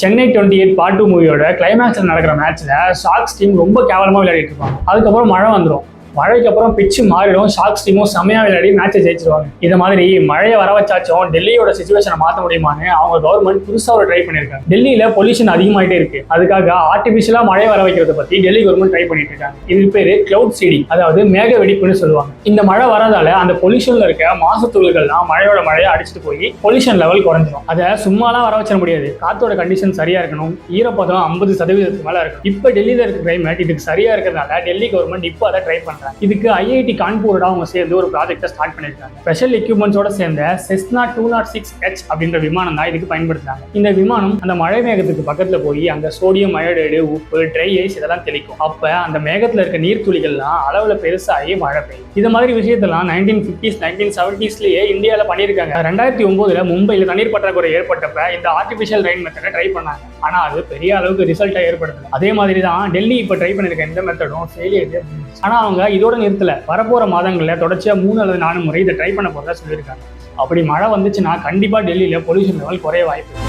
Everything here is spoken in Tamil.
Chennai twenty eight part two மூவியோட கிளைமேக்ஸில் நடக்கிற மேட்ச்சில் ஷாக்ஸ் டீம் ரொம்ப கேவலமாக விளையாடிட்டு இருப்பாங்க. அதுக்கப்புறம் மழை வந்துடும் மழைக்கு அப்புறம் பிச்சு மாறிடும் ஷாக்ஸ் டீமும் செம்மையா விளையாடி மேட்சை ஜெயிச்சிருவாங்க. இந்த மாதிரி மழையை வர வச்சாச்சும் டெல்லியோட சுச்சுவேஷனை மாற்ற முடியுமான்னு அவங்க கவர்மெண்ட் புதுசாக ஒரு ட்ரை பண்ணியிருக்காங்க. டெல்லியில் பொல்யூஷன் அதிகமாகிட்டே இருக்கு. அதுக்காக ஆர்டிஃபிஷியலாக மழை வர வைக்கிறத பற்றி டெல்லி கவர்மெண்ட் ட்ரை பண்ணிட்டு இருக்காங்க. இது பேர் கிளவுட் சீடிங் அதாவது மேக வெடிப்புன்னு சொல்லுவாங்க. இந்த மழை வரதால அந்த பொல்யூஷன்ல இருக்க மாசு மழையோட மழையை அடிச்சுட்டு போய் பொல்யூஷன் லெவல் குறைஞ்சிரும். அதை சும்மாலாம் வர வச்சிட முடியாது. காத்தோட கண்டிஷன் சரியா இருக்கணும். ஈரப்பதம் ஐம்பது சதவீதத்துக்கு மேல இருக்கும் இப்போ டெல்லியில் இருக்க கிளைமேட் இதுக்கு சரியா இருக்கிறதுனால டெல்லி கவர்மெண்ட் இப்போ அதை ட்ரை பண்றாங்க. இதுக்கு ஐஐடி கான்பூரோட அவங்க சேர்ந்து ஒரு ப்ராஜெக்ட்டை ஸ்டார்ட் பண்ணியிருக்காங்க ஸ்பெஷல் எக்யூப்மெண்ட்ஸோட சேர்ந்த Cessna two nought six H அப்படின்ற விமானம் தான் இதுக்கு பயன்படுத்துறாங்க. இந்த விமானம் அந்த மழை மேகத்துக்கு பக்கத்துல போய் அங்க சோடியம் அயோடைடு உப்பு ட்ரை ஐஸ் இதெல்லாம் தெளிக்கும். அப்ப அந்த மேகத்துல இருக்க நீர் துளிகள்லாம் அளவுல பெருசாகி மழை பெய்யும். இது மாதிரி விஷயத்தெல்லாம் நைன்டீன் ஃபிஃப்டிஸ் நைன்டீன் செவன்டிஸ்லயே இந்தியாவில் பண்ணியிருக்காங்க. ரெண்டாயிரத்தி ஒன்பதுல மும்பையில் தண்ணீர் பற்றாக்குறை ஏற்பட்டப்ப இந்த ஆர்டிஃபிஷியல் ரெயின் மெத்தடை ட்ரை பண்ணாங்க. ஆனால் அது பெரிய அளவுக்கு ரிசல்ட்டை ஏற்படுத்தல. அதே மாதிரி தான் டெல்லி இப்போ ட்ரை பண்ணியிருக்க இந்த மெத்தடும் ஃபெயிலியர் ஆனா அவங்க இதோட நிறுத்தல. வரப்போற மாதங்களில் தொடர்ச்சியா மூணு அல்லது நாலு முறை இதை ட்ரை பண்ண போறதா சொல்லியிருக்காங்க. அப்படி மழை வந்துச்சுன்னா கண்டிப்பா டெல்லியில பொல்யூஷன் லெவல் குறைய வாய்ப்பு